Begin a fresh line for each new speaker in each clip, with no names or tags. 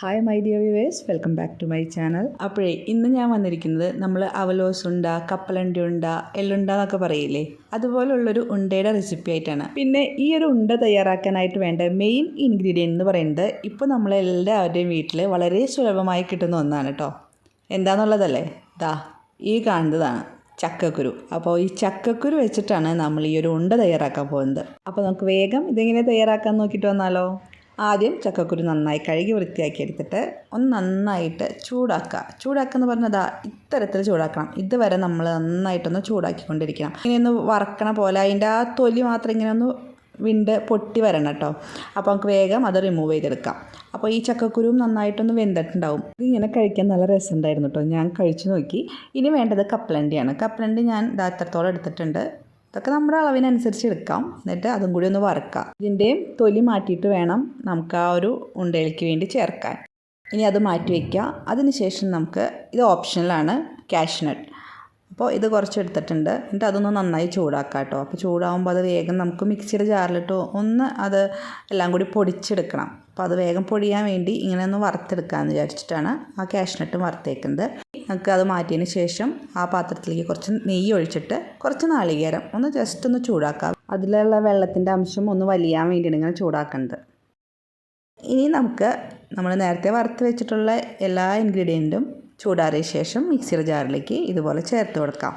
Hi my dear viewers welcome back to my channel അപ്പോഴേ ഇന്ന് ഞാൻ വന്നിരിക്കുന്നത് നമ്മൾ അവലോസ് ഉണ്ട കപ്പലണ്ടി ഉണ്ട എല്ലുണ്ട എന്നൊക്കെ പറയില്ലേ? അതുപോലുള്ളൊരു ഉണ്ടയുടെ റെസിപ്പി ആയിട്ടാണ്. പിന്നെ ഈ ഒരു ഉണ്ട തയ്യാറാക്കാനായിട്ട് വേണ്ട മെയിൻ ഇൻഗ്രീഡിയന്റ് എന്ന് പറയുന്നത് ഇപ്പോൾ നമ്മളെല്ലാവരുടെയും വീട്ടിൽ വളരെ സുലഭമായി കിട്ടുന്ന ഒന്നാണ് കേട്ടോ എന്താണെന്നുള്ളതല്ലേ ദാ ഈ കാണുന്നതാണ് ചക്കക്കുരു. അപ്പോൾ ഈ ചക്കക്കുരു വെച്ചിട്ടാണ് നമ്മൾ ഈ ഒരു ഉണ്ട തയ്യാറാക്കാൻ പോകുന്നത്. അപ്പോൾ നമുക്ക് വേഗം ഇതെങ്ങനെ തയ്യാറാക്കാൻ നോക്കിയിട്ട് വന്നാലോ? ആദ്യം ചക്കക്കുരു നന്നായി കഴുകി വൃത്തിയാക്കി എടുത്തിട്ട് ഒന്ന് നന്നായിട്ട് ചൂടാക്കുക. ചൂടാക്കുക എന്ന് പറഞ്ഞതാ ഇത്തരത്തിൽ ചൂടാക്കണം. ഇതുവരെ നമ്മൾ നന്നായിട്ടൊന്ന് ചൂടാക്കിക്കൊണ്ടിരിക്കണം. ഇങ്ങനെ ഒന്ന് വറക്കണ പോലെ അതിന്റെ ആ തൊലി മാത്രം ഇങ്ങനെ ഒന്ന് വിണ്ട് പൊട്ടി വരണം കേട്ടോ. അപ്പോൾ നമുക്ക് വേഗം അത് റിമൂവ് ചെയ്തെടുക്കാം. അപ്പോൾ ഈ ചക്കക്കുരുവും നന്നായിട്ടൊന്ന് വെന്തിട്ടുണ്ടാവും. ഇതിങ്ങനെ കഴിക്കാൻ നല്ല രസമുണ്ടായിരുന്നു കേട്ടോ. ഞാൻ കഴിച്ചു നോക്കി. ഇനി വേണ്ടത് കപ്പലണ്ടിയാണ് കപ്പലണ്ടി ഞാൻ ഇതാ എത്രത്തോളം എടുത്തിട്ടുണ്ട്. ഇതൊക്കെ നമ്മുടെ അളവിനനുസരിച്ച് എടുക്കാം. എന്നിട്ട് അതും കൂടി ഒന്ന് വറുക്കാം. ഇതിന്റെയും തൊലി മാറ്റിയിട്ട് വേണം നമുക്ക് ആ ഒരു ഉണ്ടയിലേക്ക് വേണ്ടി ചേർക്കാൻ. ഇനി അത് മാറ്റി വയ്ക്കുക അതിനുശേഷം നമുക്ക് ഇത് ഓപ്ഷണലാണ് കാഷ്നട്ട്. അപ്പോൾ ഇത് കുറച്ച് എടുത്തിട്ടുണ്ട് എന്നിട്ട് അതൊന്ന് നന്നായി ചൂടാക്കാം കേട്ടോ. അപ്പോൾ ചൂടാകുമ്പോൾ അത് വേഗം നമുക്ക് മിക്സിയുടെ ജാറിലിട്ട് ഒന്ന് അത് എല്ലാം കൂടി പൊടിച്ചെടുക്കണം. അപ്പോൾ അത് വേഗം പൊടിയാൻ വേണ്ടി ഇങ്ങനെ ഒന്ന് വറുത്തെടുക്കാമെന്ന് വിചാരിച്ചിട്ടാണ് ആ കാഷ്നട്ട് വറുത്തേക്കുന്നത്. നമുക്ക് അത് മാറ്റിയതിന് ശേഷം ആ പാത്രത്തിലേക്ക് കുറച്ച് നെയ്യ് ഒഴിച്ചിട്ട് കുറച്ച് നാളികേരം ഒന്ന് ജസ്റ്റ് ഒന്ന് ചൂടാക്കാം. അതിലുള്ള വെള്ളത്തിന്റെ അംശം ഒന്ന് വലിയാൻ വേണ്ടിയാണ് ഇങ്ങനെ ചൂടാക്കുന്നത്. ഇനി നമുക്ക് നമ്മൾ നേരത്തെ വറുത്ത് വെച്ചിട്ടുള്ള എല്ലാ ഇൻഗ്രീഡിയന്റും ചൂടാറിയ ശേഷം മിക്സിയുടെ ജാറിലേക്ക് ഇതുപോലെ ചേർത്ത് കൊടുക്കാം.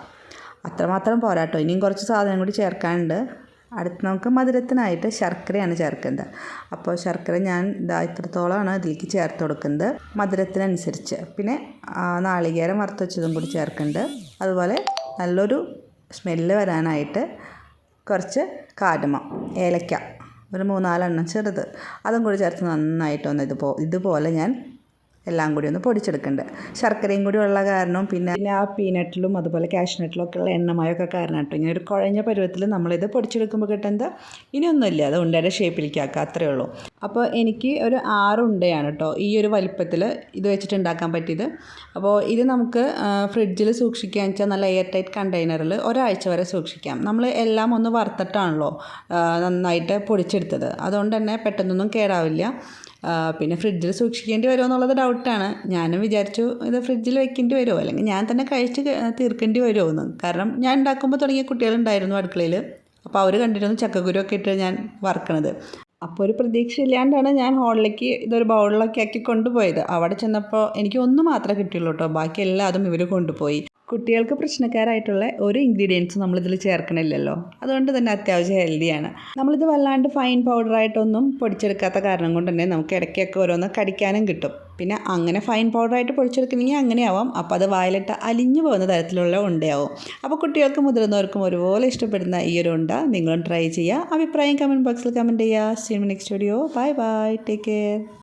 അത്രമാത്രം പോരാട്ടോ. ഇനിയും കുറച്ച് സാധനം കൂടി ചേർക്കാനുണ്ട്. അടുത്ത് നമുക്ക് മധുരത്തിനായിട്ട് ശർക്കരയാണ് ചേർക്കേണ്ടത് അപ്പോൾ ശർക്കര ഞാൻ ഇതാ ഇത്രത്തോളമാണ് ഇതിലേക്ക് ചേർത്ത് കൊടുക്കുന്നത്. മധുരത്തിനനുസരിച്ച്. പിന്നെ നാളികേരം വറുത്ത് വെച്ചതും കൂടി ചേർക്കുന്നുണ്ട്. അതുപോലെ നല്ലൊരു സ്മെല്ല് വരാനായിട്ട് കുറച്ച് കാടുമ ഏലക്ക ഒരു മൂന്നാലെണ്ണം ചെറുത്. അതും കൂടി ചേർത്ത് നന്നായിട്ടൊന്ന് ഇതുപോ ഇതുപോലെ ഞാൻ എല്ലാം കൂടി ഒന്ന് പൊടിച്ചെടുക്കുന്നുണ്ട് ശർക്കരയും കൂടി ഉള്ള കാരണം പിന്നെ പിന്നെ ആ പീനട്ടിലും അതുപോലെ കാഷ്നട്ടിലും ഒക്കെ ഉള്ള എണ്ണമയൊക്കെ കാരണം കേട്ടോ. ഇങ്ങനെ ഒരു കുഴഞ്ഞ പരുവത്തിൽ നമ്മളിത് പൊടിച്ചെടുക്കുമ്പോൾ കിട്ടുന്നത് ഇനിയൊന്നുമില്ല. അത് ഉണ്ടയുടെ ഷേപ്പിലേക്ക് ആക്കുക അത്രയേ ഉള്ളൂ. അപ്പോൾ എനിക്ക് ഒരു ആറ് ഉണ്ടയാണ് കേട്ടോ. ഈ ഒരു വലിപ്പത്തിൽ ഇത് വെച്ചിട്ട് ഉണ്ടാക്കാൻ പറ്റിയത്. അപ്പോൾ ഇത് നമുക്ക് ഫ്രിഡ്ജിൽ സൂക്ഷിക്കുക വെച്ചാൽ നല്ല എയർ ടൈറ്റ് കണ്ടെയ്നറിൽ ഒരാഴ്ച വരെ സൂക്ഷിക്കാം. നമ്മൾ എല്ലാം ഒന്ന് വറുത്തിട്ടാണല്ലോ നന്നായിട്ട് പൊടിച്ചെടുത്തത്. അതുകൊണ്ട് തന്നെ പെട്ടെന്നൊന്നും കേടാവില്ല. പിന്നെ ഫ്രിഡ്ജിൽ സൂക്ഷിക്കേണ്ടി വരുമോ എന്നുള്ളത് ഡൗട്ടാണ് ഞാനും വിചാരിച്ചു ഇത് ഫ്രിഡ്ജിൽ വെക്കേണ്ടി വരുമോ? അല്ലെങ്കിൽ ഞാൻ തന്നെ കഴിച്ച് തീർക്കേണ്ടി വരുമോ എന്ന് കാരണം ഞാൻ ഉണ്ടാക്കുമ്പോൾ തുടങ്ങിയ കുട്ടികളുണ്ടായിരുന്നു അടുക്കളയിൽ അപ്പോൾ അവർ കണ്ടിരുന്നു ചക്കക്കുരു ഒക്കെ ഇട്ട് ഞാൻ വറക്കണത്. അപ്പോൾ ഒരു പ്രതീക്ഷ ഇല്ലാണ്ടാണ് ഞാൻ ഹോളിലേക്ക് ഇതൊരു ബൗളിലൊക്കെ ആക്കി കൊണ്ടുപോയത്. അവിടെ ചെന്നപ്പോൾ എനിക്ക് ഒന്ന് മാത്രമേ കിട്ടിയുള്ളൂ കേട്ടോ ബാക്കി എല്ലാതും ഇവർ കൊണ്ടുപോയി. കുട്ടികൾക്ക് പ്രശ്നക്കാരായിട്ടുള്ള ഒരു ഇൻഗ്രീഡിയൻസ് നമ്മളിതിൽ ചേർക്കണില്ലല്ലോ. അതുകൊണ്ട് തന്നെ അത്യാവശ്യം ഹെൽത്തിയാണ് നമ്മളിത് വല്ലാണ്ട് ഫൈൻ പൗഡറായിട്ടൊന്നും പൊടിച്ചെടുക്കാത്ത കാരണം കൊണ്ട് തന്നെ നമുക്ക് ഇടയ്ക്കൊക്കെ ഓരോന്ന് കടിക്കാനും കിട്ടും. പിന്നെ അങ്ങനെ ഫൈൻ പൗഡറായിട്ട് പൊടിച്ചെടുക്കണമെങ്കിൽ അങ്ങനെയാവാം. അപ്പോൾ അത് വായിലിട്ട് അലിഞ്ഞു പോകുന്ന തരത്തിലുള്ള ഉണ്ടയാവും. അപ്പോൾ കുട്ടികൾക്കും മുതിർന്നവർക്കും ഒരുപോലെ ഇഷ്ടപ്പെടുന്ന ഈ ഒരു ഉണ്ട നിങ്ങളും ട്രൈ ചെയ്യുക. അഭിപ്രായം കമന്റ് ബോക്സിൽ കമന്റ് ചെയ്യുക. See in next video bye bye take care